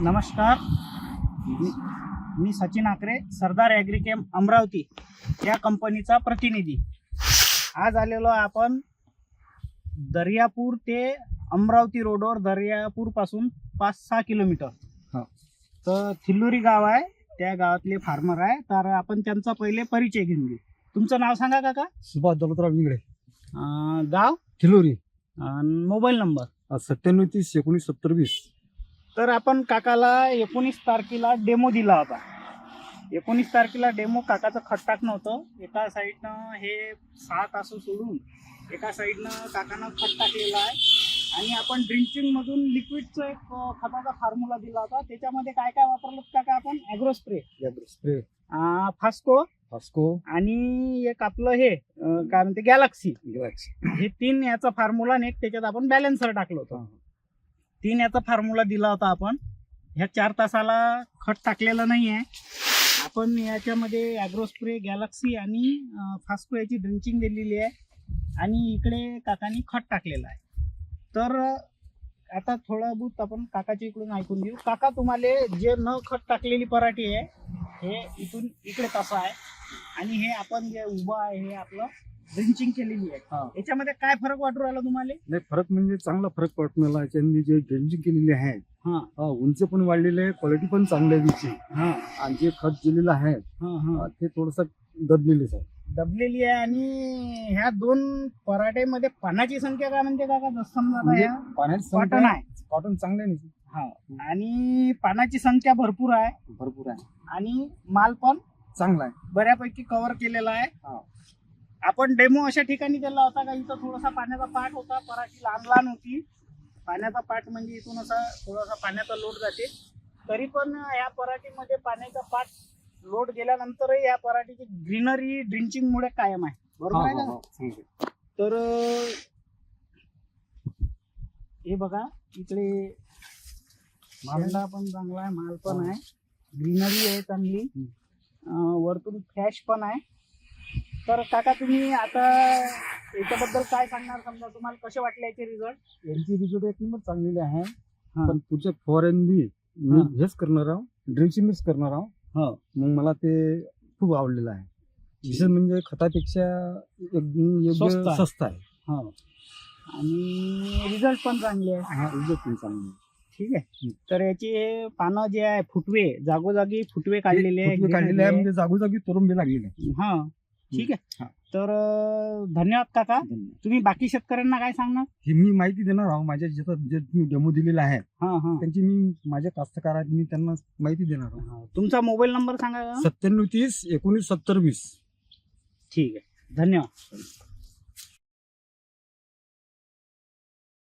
नमस्कार. मी- मी सचिन आकरे सरदार ॲग्रिकेम अमरावती या कंपनीचा प्रतिनिधी. आज आलेलो आपण दर्यापूर ते अमरावती रोडवर दर्यापूरपासून पाच सहा किलोमीटर. हा. तर थिल्लुरी गाव आहे त्या गावातले फार्मर आहे तर आपण त्यांचा पहिले परिचय घेऊन घेऊ. तुमचं नाव सांगा काका. सुभाष दौलतराव इंगडे गाव? अन् मोबाईल नंबर. सत्त्याण्णव तीस एकोणीस सत्तर वीस. तर आपण काकाला एकोणीस तारखेला डेमो दिला होता. एकोणीस तारखेला डेमो काकाचं खत टाकणं होतं. एका साईडनं हे सहा तास सोडून एका साईडनं काकानं खत टाकलेलं आहे. आणि आपण ड्रिंचिंग मधून लिक्विडचं एक खताचा फॉर्म्युला दिला होता. त्याच्यामध्ये काय काय वापरलं काका आपण? ॲग्रो स्प्रे स्प्रे फास्को फास्को आणि एक आपलं हे अं, काय म्हणते गॅलक्सी गॅलॅक्सी हे तीन याचा फॉर्म्युला आणि एक त्याच्यात आपण बॅलन्सर टाकलं होतं. तीन याचा फॉर्म्युला दिला होता आपण. ह्या चार तासाला खत टाकलेलं नाही आहे आपण याच्यामध्ये ॲग्रोस्प्रे गॅलक्सी आणि फास्को याची ड्रिंचिंग दिलेली आहे. आणि इकडे काकानी खत टाकलेलं आहे. तर आता थोडा बहुत आपण काकाच्या इकडून ऐकून घेऊ. काका तुम्हाला जे न खत टाकलेली पराठी आहे हे इथून इकडे तसं आहे. आणि हे आपण जे उभं आहे हे आपलं ड्रिंचिंग केलेली आहे. हा. याच्यामध्ये काय फरक वाटू राहिला तुम्हाला? नाही फरक म्हणजे चांगला फरक पडतो मला याच्यानी जे ड्रेंजिंग केलेली आहे हा. हा, उंची पण वाढलेली आहे क्वालिटी पण चांगली आहे तिची. हा. आणि जे खत दिलेलं आहे हा हा. हा, ते थोडस दबलेलीच आहे. दबलेली आहे आणि ह्या दोन पराठेमध्ये पानाची संख्या काय म्हणते काका? जसं समजा आता म्हणजे ह्या पाण्याची कॉटन संख्या आहे. कॉटन चांगले आहे ना हा. आणि पानाची संख्या भरपूर आहे. भरपूर आहे. आणि माल पण चांगला आहे. बऱ्यापैकी कव्हर केलेला आहे. हा. आपण डेमो अशा ठिकाणी दिला होता का? इथं थोडासा पाण्याचा पाठ होता पराठी लहान लहान होती. पाण्याचा पाठ म्हणजे इथून असा थोडासा पाण्याचा लोट जाते. तरी पण या पराठीमध्ये पाण्याचा पाठ लोट गेल्यानंतरही या पराठीची ग्रीनरी ड्रिंचिंग मुळे कायम आहे. बरोबर आहे हा, का? हा, हा, आहे. तर हे बघा इकडे शेंडा पण चांगला आहे माल पण आहे. ग्रीनरी आहे चांगली. वरतून फ्लॅश पण आहे. तर काका तुम्ही आता याच्याबद्दल काय सांगणार समजा तुम्हाला कसे वाटले याचे रिझल्ट यांची रिझल्ट एक नंबर चांगलेली आहे. पण पुढच्या फॉरेनली मी. हेच करणार आहोत ड्रिंचिंग मिक्स करणार आहोत हो मग मला ते खूप आवडलेलं आहे विशेष म्हणजे खतापेक्षा एकदम स्वस्त आहे. हो आणि रिझल्ट पण चांगले आहे result पण चांगला. ठीक आहे. तर याचे पानं जे आहे फुटवे जागोजागी फुटवे काढलेले काढलेले आहे. म्हणजे जागोजागी तुरुंबे लागलेले आहे. हा ठीक आहे. तर धन्यवाद काका. तुम्ही बाकी शेतकऱ्यांना काय सांगणार? ही मी माहिती देणार आहोत माझ्या ज्याचा जे मी डेमो दिलेला आहे हा हा. त्यांची मी माझ्या कास्तकार आहेत मी त्यांना माहिती देणार आहोत हा. तुमचा मोबाईल नंबर सांगा? सत्त्याण्णव तीस एकोणीस सत्तर वीस. ठीक आहे. धन्यवाद.